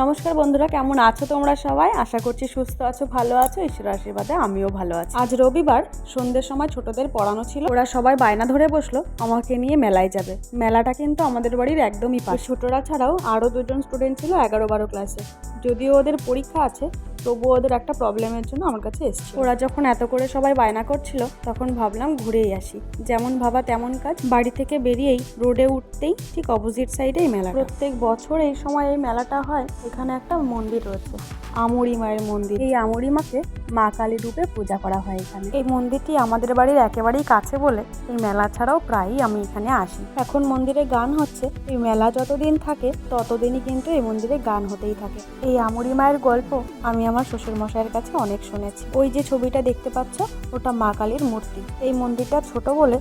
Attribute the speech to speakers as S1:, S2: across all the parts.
S1: নমস্কার বন্ধুরা, কেমন আছো তোমরা সবাই? আশা করছি সুস্থ আছো, ভালো আছো ঈশ্বর আশীর্বাদে আমিও ভালো আছি। আজ রবিবার, সন্ধ্যের সময় ছোটদের পড়ানো ছিল। ওরা সবাই বায়না ধরে বসল, আমাকে নিয়ে মেলায় যাবে। মেলাটা কিন্তু আমাদের বাড়ির একদমই পাশ। ছোটরা ছাড়াও আরও দুজন স্টুডেন্ট ছিল এগারো বারো ক্লাসে যদিও ওদের পরীক্ষা আছে তবুও ওদের একটা প্রবলেমের জন্য আমার কাছে এসছে ওরা যখন এত করে সবাই বায়না করছিল, তখন ভাবলাম ঘুরেই আসি। যেমন ভাবা তেমন কাজ। বাড়ি থেকে বেরিয়েই রোডে উঠতেই ঠিক অপোজিট সাইডেই মেলা প্রত্যেক বছর এই সময় এই মেলাটা হয়, এখানে একটা মন্দির রয়েছে, আমরি মায়ের মন্দির। এই আমরি মাকে মা কালী রূপে পূজা করা হয় এখানে। এই মন্দিরটি আমাদের বাড়ির একেবারেই কাছে বলে, এই মেলা ছাড়াও প্রায়ই আমি এখানে আসি। এখন মন্দিরে গান হচ্ছে, এই মেলা যতদিন থাকে, ততদিনই কিন্তু এই মন্দিরে গান হতেই থাকে। এই আমরি মায়ের গল্প আমি আমার শ্বশুর মশাইয়ের কাছে অনেক শুনেছি। ওই যে ছবিটা দেখতে পাচ্ছ, ওটা মা কালীর মূর্তি। এই মন্দিরটা ছোট বলে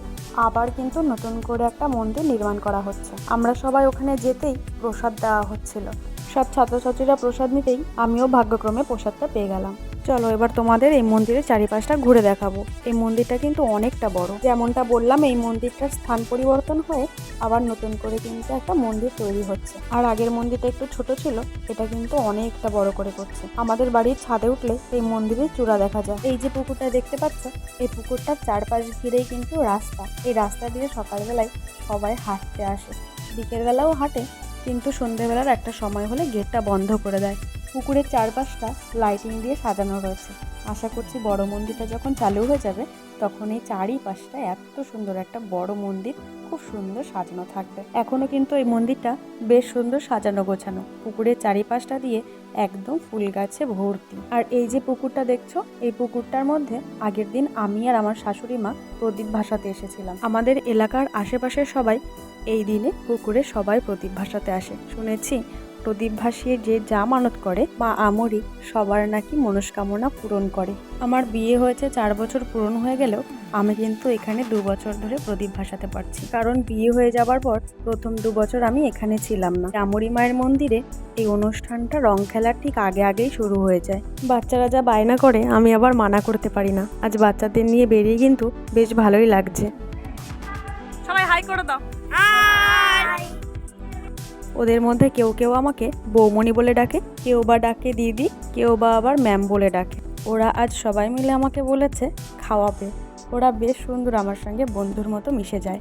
S1: আবার কিন্তু নতুন করে একটা মন্দির নির্মাণ করা হচ্ছে। আমরা সবাই ওখানে যেতেই প্রসাদ দেওয়া হচ্ছিল। সব ছাত্রছাত্রীরা প্রসাদ নিতেই আমিও ভাগ্যক্রমে প্রসাদটা পেয়ে গেলাম। চলো এবার তোমাদের এই মন্দিরের চারিপাশটা ঘুরে দেখাবো। এই মন্দিরটা কিন্তু অনেকটা বড়। যেমনটা বললাম, এই মন্দিরটার স্থান পরিবর্তন হয়ে আবার নতুন করে কিন্তু একটা মন্দির তৈরি হচ্ছে। আর আগের মন্দিরটা একটু ছোট ছিল, এটা কিন্তু অনেকটা বড় করে করছে। আমাদের বাড়ির ছাদে উঠলে এই মন্দিরের চূড়া দেখা যায়। এই যে পুকুরটা দেখতে পাচ্ছ, এই পুকুরটার চারপাশ ঘিরেই কিন্তু রাস্তা। এই রাস্তা দিয়ে সকালবেলায় সবাই হাঁটতে আসে। বিকেলবেলাও হাঁটে, কিন্তু সন্ধেবেলার একটা সময় হলে গেটটা বন্ধ করে দেয়। পুকুরের চারপাশটা লাইটিং দিয়ে সাজানো রয়েছে। আশা করছি বড় মন্দিরটা যখন চালু হয়ে যাবে, তখন এই চারিপাশটা এত সুন্দর একটা বড় মন্দির, খুব সুন্দর সাজানো থাকবে। এখনও কিন্তু এই মন্দিরটা বেশ সুন্দর সাজানো গোছানো। পুকুরের চারিপাশটা দিয়ে একদম ফুল গাছে ভর্তি। আর এই যে পুকুরটা দেখছ, এই পুকুরটার মধ্যে আগের দিন আমি আর আমার শাশুড়ি মা প্রদীপ ভাসাতে এসেছিলাম। আমাদের এলাকার আশেপাশের সবাই এই দিনে পুকুরে সবাই প্রদীপ ভাসাতে আসে। শুনেছি প্রদীপ ভাসিয়ে যে যা মানত করে, মা আমরি সবার নাকি মনস্কামনা পূরণ করে। আমার বিয়ে হয়েছে চার বছর পূরণ হয়ে গেলেও আমি কিন্তু এখানে দু বছর ধরে প্রদীপ ভাসাতে পারছি। কারণ বিয়ে হয়ে যাবার পর প্রথম দু বছর আমি এখানে ছিলাম না। আমরি মায়ের মন্দিরে এই অনুষ্ঠানটা রং খেলার ঠিক আগে আগেই শুরু হয়ে যায়। বাচ্চারা যা বায়না করে, আমি আবার মানা করতে পারি না। আজ বাচ্চাদের নিয়ে বেরিয়ে কিন্তু বেশ ভালোই লাগছে। সবাই হাই করে দাও। ওদের মধ্যে কেউ কেউ আমাকে বৌমণি বলে ডাকে, কেউ বা ডাকে দিদি, কেউ বা আবার ম্যাম বলে ডাকে। ওরা আজ সবাই মিলে আমাকে বলেছে খাওয়াবে। ওরা বেশ সুন্দর আমার সঙ্গে বন্ধুর মতো মিশে যায়।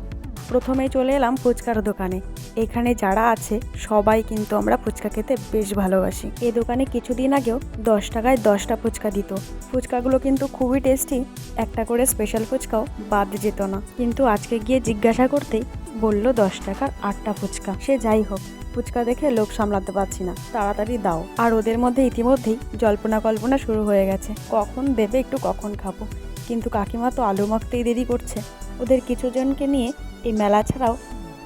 S1: প্রথমেই চলে এলাম ফুচকার দোকানে। এখানে যারা আছে, সবাই কিন্তু আমরা ফুচকা খেতে বেশ ভালোবাসি। এই দোকানে কিছুদিন আগেও দশ টাকায় দশটা ফুচকা দিত। ফুচকাগুলো কিন্তু খুবই টেস্টি, একটা করে স্পেশাল ফুচকাও বাদ যেত না। কিন্তু আজকে গিয়ে জিজ্ঞাসা করতেই বলল দশ টাকার আটটা ফুচকা। সে যাই হোক ফুচকা দেখে লোক সামলাতে পারছি না। তাড়াতাড়ি দাও। আর ওদের মধ্যে ইতিমধ্যেই জল্পনা কল্পনা শুরু হয়ে গেছে। কখন দেবে একটু কখন খাব। কিন্তু কাকিমা তো আলু মাখতেই দেরি করছে। ওদের কিছুজনকে নিয়ে এই মেলা ছাড়াও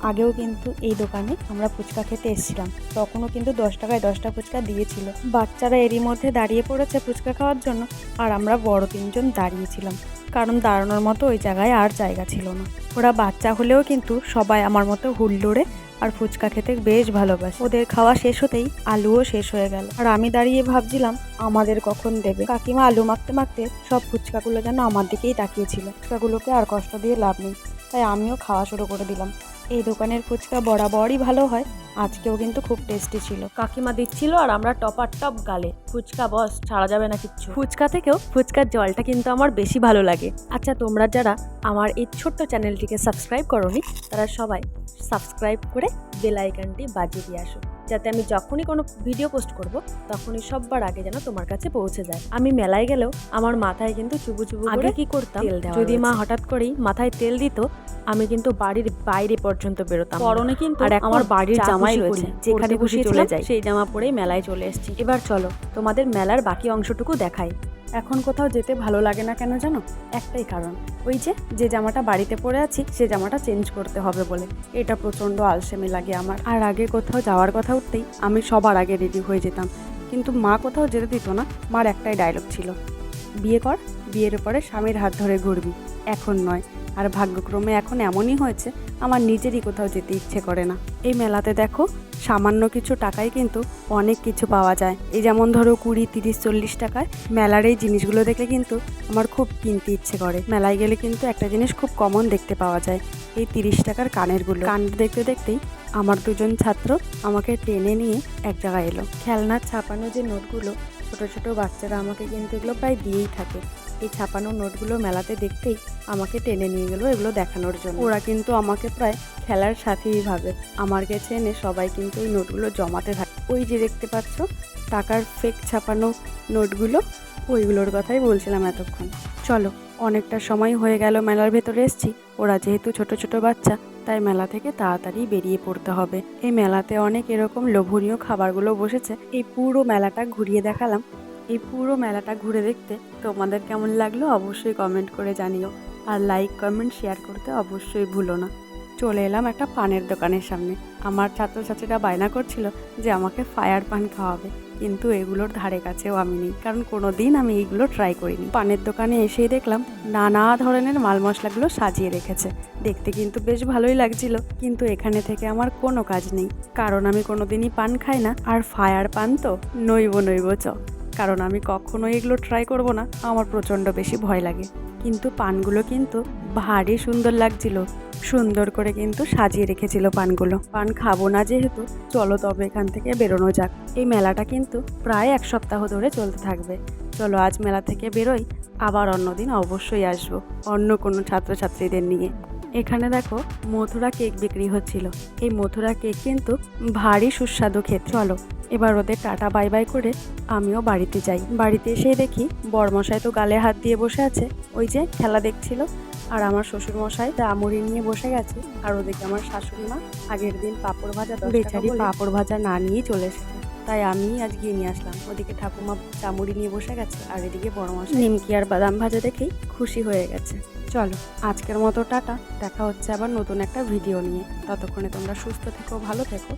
S1: আগেও কিন্তু এই দোকানে আমরা ফুচকা খেতে এসেছিলাম। তখনও কিন্তু দশ টাকায় দশটা ফুচকা দিয়েছিল। বাচ্চারা এরই মধ্যে দাঁড়িয়ে পড়েছে ফুচকা খাওয়ার জন্য। আর আমরা বড় তিনজন দাঁড়িয়েছিলাম। কারণ দাঁড়ানোর মতো ওই জায়গায় আর জায়গা ছিল না। ওরা বাচ্চা হলেও কিন্তু সবাই আমার মতো হুল্লোড়ে আর ফুচকা খেতে বেশ ভালোবাসে। ওদের খাওয়া শেষ হতেই আলুও শেষ হয়ে গেল। আর আমি দাঁড়িয়ে ভাবছিলাম, আমাদের কখন দেবে? কাকিমা আলু মাখতে মাখতে সব ফুচকাগুলো যেন আমার দিকেই তাকিয়েছিল। ফুচকাগুলোকে আর কষ্ট দিয়ে লাভ নেই। তাই আমিও খাওয়া শুরু করে দিলাম। এই দোকানের ফুচকা বরাবরই ভালো হয়। আজকেও কিন্তু খুব টেস্টি ছিল।
S2: কাকিমা দিচ্ছিল আর আমরা টপার টপ গালে। ফুচকা বস ছাড়া যাবে না কিচ্ছু। ফুচকা থেকেও ফুচকার জলটা কিন্তু আমার বেশি ভালো লাগে। আচ্ছা তোমরা যারা আমার এই ছোট্ট চ্যানেলটিকে সাবস্ক্রাইব করোনি তারা সবাই সাবস্ক্রাইব করে বেল আইকনটি বাজিয়ে দিয়ে আসো। যাতে আমি যখনই কোনো ভিডিও পোস্ট করব তখনই সববার আগে যেন তোমার কাছে পৌঁছে যায়। আমি মেলায় গেলেও আমার মাথায় কিন্তু চুবু চুবু আগে কি করতাম? যদি মা হঠাৎ করেই মাথায় তেল দিত আমি কিন্তু বাড়ির বাইরে পর্যন্ত বেরোতাম।
S1: পরনে কিন্তু
S2: আর
S1: আমার বাড়ির জামাই রয়েছে যেখানে
S2: বসে
S1: খুশি চলে
S2: যায়
S1: যাই। সেই জামা পরেই মেলায় চলে এসেছি।
S2: এবার চলো তোমাদের মেলার বাকি অংশটুকু দেখাই।
S1: এখন কোথাও যেতে ভালো লাগে না কেন জানো? একটাই কারণ। ওই যে যে জামাটা বাড়িতে পরে আছি, সে জামাটা চেঞ্জ করতে হবে বলে। এটা প্রচণ্ড আলসেমি লাগে আমার। আর আগে কোথাও যাওয়ার কথা উঠতেই আমি সবার আগে রেডি হয়ে যেতাম। কিন্তু মা কোথাও যেতে দিত না, মার একটাই ডায়লগ ছিল। বিয়ে কর, বিয়ের পরে স্বামীর হাত ধরে ঘুরবি। এখন নয়। আর ভাগ্যক্রমে এখন এমনই হয়েছে, আমার নিজেরই কোথাও যেতে ইচ্ছে করে না। এই মেলাতে দেখো, সামান্য কিছু টাকায় কিন্তু অনেক কিছু পাওয়া যায়। এই যেমন ধরো কুড়ি, তিরিশ, চল্লিশ টাকায় মেলার এই জিনিসগুলো দেখলে কিন্তু আমার খুব কিনতে ইচ্ছে করে। মেলায় গেলে কিন্তু একটা জিনিস খুব কমন দেখতে পাওয়া যায়, এই তিরিশ টাকার কানেরগুলো। কান দেখতে দেখতেই আমার দুজন ছাত্র আমাকে টেনে নিয়ে এক জায়গায় এলো। খেলনার ছাপানো যে নোটগুলো, ছোট ছোট বাচ্চারা আমাকে কিন্তু এগুলো প্রায় দিয়েই থাকে। এই ছাপানো নোটগুলো মেলাতে দেখতেই আমাকে টেনে নিয়ে গেলো এগুলো দেখানোর জন্য। ওরা কিন্তু আমাকে প্রায় খেলার সাথেই ভাবে। আমার কাছে এনে সবাই কিন্তু ওই নোটগুলো জমাতে থাকে। ওই যে দেখতে পাচ্ছ, টাকার ফেক ছাপানো নোটগুলো, ওইগুলোর কথাই বলছিলাম এতক্ষণ। চলো, অনেকটা সময় হয়ে গেল মেলার ভেতরে এসছি। ওরা যেহেতু ছোট ছোট বাচ্চা, তাই মেলা থেকে তাড়াতাড়ি বেরিয়ে পড়তে হবে। এই মেলাতে অনেক এরকম লোভনীয় খাবারগুলো বসেছে। এই পুরো মেলাটা ঘুরিয়ে দেখালাম। এই পুরো মেলাটা ঘুরে দেখতে তোমাদের কেমন লাগল অবশ্যই কমেন্ট করে জানিও। আর লাইক কমেন্ট শেয়ার করতে অবশ্যই ভুলো না। চলে এলাম একটা পানের দোকানের সামনে। আমার ছাত্রছাত্রীরা বায়না করছিল যে আমাকে ফায়ার পান খাওয়াবে। কিন্তু এগুলোর ধারে কাছেও আমি নেই। কারণ কোনো দিন আমি এইগুলো ট্রাই করিনি। পানের দোকানে এসেই দেখলাম নানা ধরনের মাল মশলাগুলো সাজিয়ে রেখেছে। দেখতে কিন্তু বেশ ভালোই লাগছিল। কিন্তু এখানে থেকে আমার কোনো কাজ নেই। কারণ আমি কোনো দিনই পান খাই না। আর ফায়ার পান তো নইব নইব, চ। কারণ আমি কখনো এগুলো ট্রাই করব না। আমার প্রচণ্ড বেশি ভয় লাগে। কিন্তু পানগুলো কিন্তু ভারী সুন্দর লাগছিল। সুন্দর করে কিন্তু সাজিয়ে রেখেছিল পানগুলো। পান খাব না যেহেতু, চলো তবে এখান থেকে বেরোনো যাক। এই মেলাটা কিন্তু প্রায় এক সপ্তাহ ধরে চলতে থাকবে। চলো আজ মেলা থেকে বেরোই, আবার অন্যদিন অবশ্যই আসব, অন্য কোনো ছাত্রছাত্রীদের নিয়ে। এখানে দেখো, মথুরা কেক বিক্রি হচ্ছিল। এই মথুরা কেক কিন্তু ভারী সুস্বাদু খেতে। চলো এবার ওদের টাটা বাই বাই করে আমিও বাড়িতে যাই। বাড়িতে এসে দেখি বরমশাই তো গালে হাত দিয়ে বসে আছে। ওই যে খেলা দেখছিল আর আমার শ্বশুর মশাই দামুড়ি নিয়ে বসে গেছে আর ওদিকে আমার শাশুড়ি মা আগের দিন পাঁপড় ভাজা বেচারি পাঁপড় ভাজা না নিয়েই চলে এসেছে। তাই আমি আজ গিয়ে নিয়ে আসলাম। ওদিকে ঠাকুমা চামুড়ি নিয়ে বসে গেছে আর এদিকে বড় মশাই নিমকি আর বাদাম ভাজা দেখেই খুশি হয়ে গেছে। চলো আজকের মতো টাটা। দেখা হচ্ছে আবার নতুন একটা ভিডিও নিয়ে। ততক্ষণে তোমরা সুস্থ থেকো ভালো থেকো।